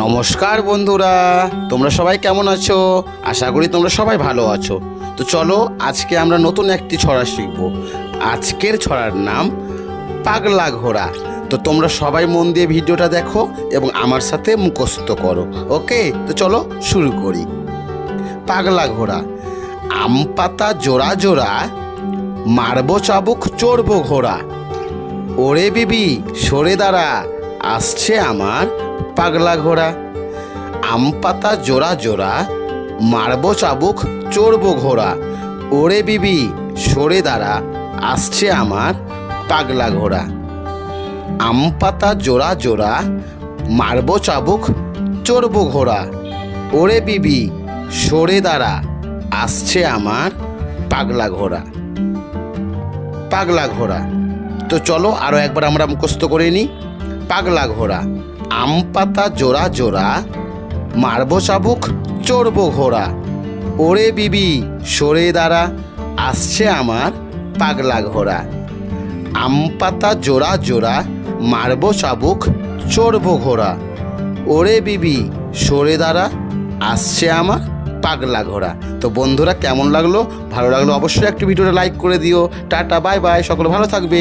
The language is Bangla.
নমস্কার বন্ধুরা, তোমরা সবাই কেমন আছো? আশা করি তোমরা সবাই ভালো আছো। তো চলো, আজকে আমরা নতুন একটি ছড়া শিখব। আজকের ছড়ার নাম পাগলা ঘোড়া। তো তোমরা সবাই মন দিয়ে ভিডিওটা দেখো এবং আমার সাথে মুখস্থ করো, ওকে? তো চলো, শুরু করি। পাগলা ঘোড়া, আম পাতা জোড়া জোড়া, মারবো চাবুক চড়বো ঘোড়া। ওরে বিবি, সরে দাঁড়া। আসছে আমার পাগলা ঘোড়া। আম পাতা জোড়া জোড়া, মারবো চাবুক, চড়বো ঘোড়া। ওরে বিবি, সরে দাঁড়া, আসছে আমার পাগলা ঘোড়া। আম পাতা জোড়া জোড়া, মারবো চাবুক, চড়বো ঘোড়া। ওরে বিবি, সরে দাঁড়া, আসছে আমার পাগলা ঘোড়া। পাগলা ঘোড়া। তো চলো আরও একবার আমরা মুখস্থ করে নিই। পাগলা ঘোড়া। আম পাতা জোড়া জোড়া, মারবো চাবুক চড়বো ঘোড়া। ওরে বিবি, সরে দাঁড়া, আসছে আমার পাগলা ঘোড়া। আম পাতা জোড়া জোড়া, মারবো চাবুক চড়বো ঘোড়া। ওরে বিবি, সরে দাঁড়া, আসছে আমার পাগলা ঘোড়া। তো বন্ধুরা, কেমন লাগল? ভালো লাগল অবশ্যই একটি ভিডিওটা লাইক করে দিও। টাটা বাই বাই সকলে ভালো থাকবে।